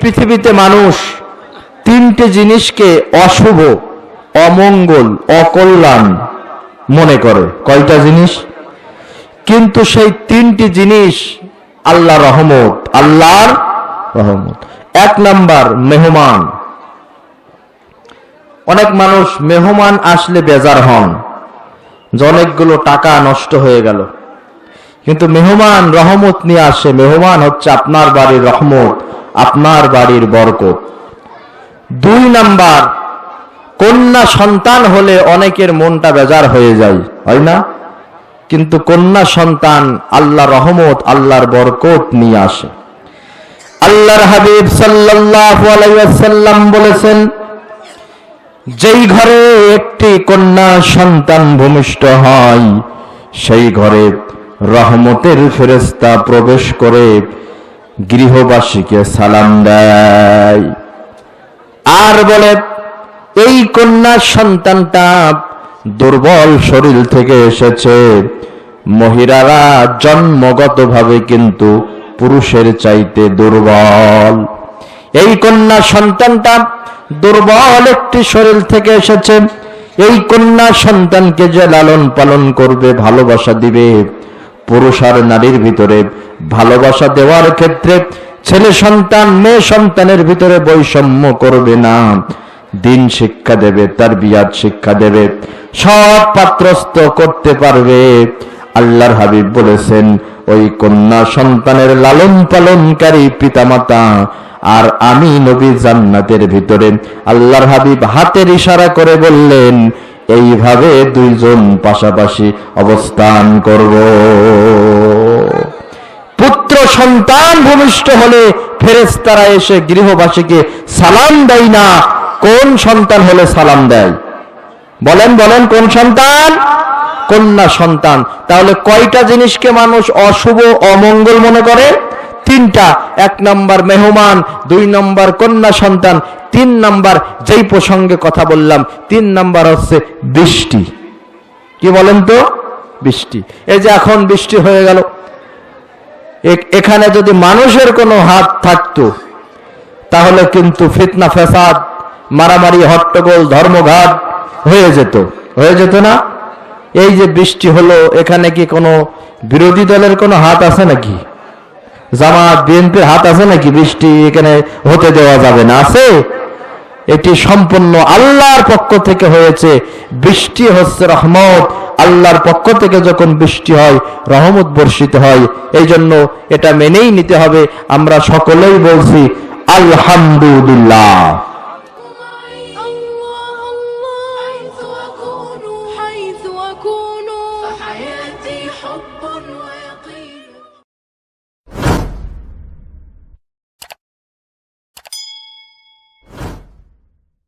পৃথিবীতে মানুষ তিনটে জিনিসকে অশুভ, অমঙ্গল, অকল্যাণ মনে করে। কয়টা জিনিস? কিন্তু সেই তিনটি জিনিস আল্লাহ রহমত, আল্লাহর রহমত। এক নাম্বার, মেহমান। অনেক মানুষ মেহমান আসলে বেজার হন। যে অনেকগুলো টাকা নষ্ট হয়ে গেল। কিন্তু মেহমান রহমত নিয়ে আসে। মেহমান হচ্ছে আপনার বাড়ির রহমত, আপনার বাড়ির বরকত। দুই নাম্বার, কন্যা সন্তান হলে অনেকের মনটা বেজার হয়ে যায়, হয় না? কিন্তু কন্যা সন্তান আল্লাহ রহমত, আল্লাহর বরকত নিয়ে আসে। আল্লাহর হাবিব ওয়াসাল্লাম বলেছেন যেই ঘরে একটি কন্যা সন্তান ভূমিষ্ঠ হয়, সেই ঘরে রহমতের ফেরেস্তা প্রবেশ করে গৃহবাসীকে সালাম দেয়। আর বলে, এই কন্যা সন্তানটা দুর্বল শরীর থেকে এসেছে। মহিলারা জন্মগতভাবে কিন্তু পুরুষের চাইতে দুর্বল। এই কন্যা সন্তানটা দুর্বল একটি শরীর থেকে এসেছে। এই কন্যা সন্তানকে যে লালন পালন করবে, ভালোবাসা দিবে। পুরুষ আর নারীর ভিতরে ভালোবাসা দেওয়ার ক্ষেত্রে ছেলে সন্তান, মেয়ে সন্তানের ভিতরে বৈষম্য করবে না। দিন শিক্ষা দেবে, তার বিয়াদ শিক্ষা দেবে। সব পাত্রস্থ করতে পারবে। আল্লাহর হাবিব বলেছেন, ওই কন্যা সন্তানের লালন পালনকারী পিতামাতা, আর আমি নবী জান্নাতের ভিতরে আল্লাহর হাবিব হাতের ইশারা করে বললেন, এইভাবে দুইজন পাশাপাশি অবস্থান করব। পুত্র সন্তান ভূমিষ্ঠ হলে ফেরেস্তারা এসে গৃহবাসীকে সালাম দেয় না। কোন সন্তান হলে সালাম দেয়? বলেন বলেন, কোন সন্তান? কন্যা সন্তান। তাহলে কয়টা জিনিসকে মানুষ অশুভ, অমঙ্গল মনে করে? তিনটা। এক নম্বর মেহমান, দুই নম্বর কন্যা সন্তান, তিন নম্বর যেই প্রসঙ্গে কথা বললাম, তিন নম্বর হচ্ছে বৃষ্টি। কি বলেন তো? বৃষ্টি। এই যে এখন বৃষ্টি হয়ে গেল। এখানে যদি মানুষের কোনো হাত থাকতো, তাহলে কিন্তু ফিতনা ফেসাদ মারামারি, হট্টগোল, ধর্মঘাত হয়ে যেত। হয়ে যেত না? এই যে বৃষ্টি হলো, এখানে কি কোনো বিরোধী দলের কোনো হাত আছে নাকি? জামাত, বিএনপির হাত আছে নাকি বৃষ্টি এখানে হতে দেওয়া যাবে না? আছে? এটি সম্পূর্ণ আল্লাহর পক্ষ থেকে হয়েছে। বৃষ্টি হচ্ছে রহমত। আল্লাহর পক্ষ থেকে যখন বৃষ্টি হয়, রহমত বর্ষিত হয়। এই জন্য এটা মেনেই নিতে হবে। আমরা সকলেই বলছি, আলহামদুলিল্লাহ। حب ويقين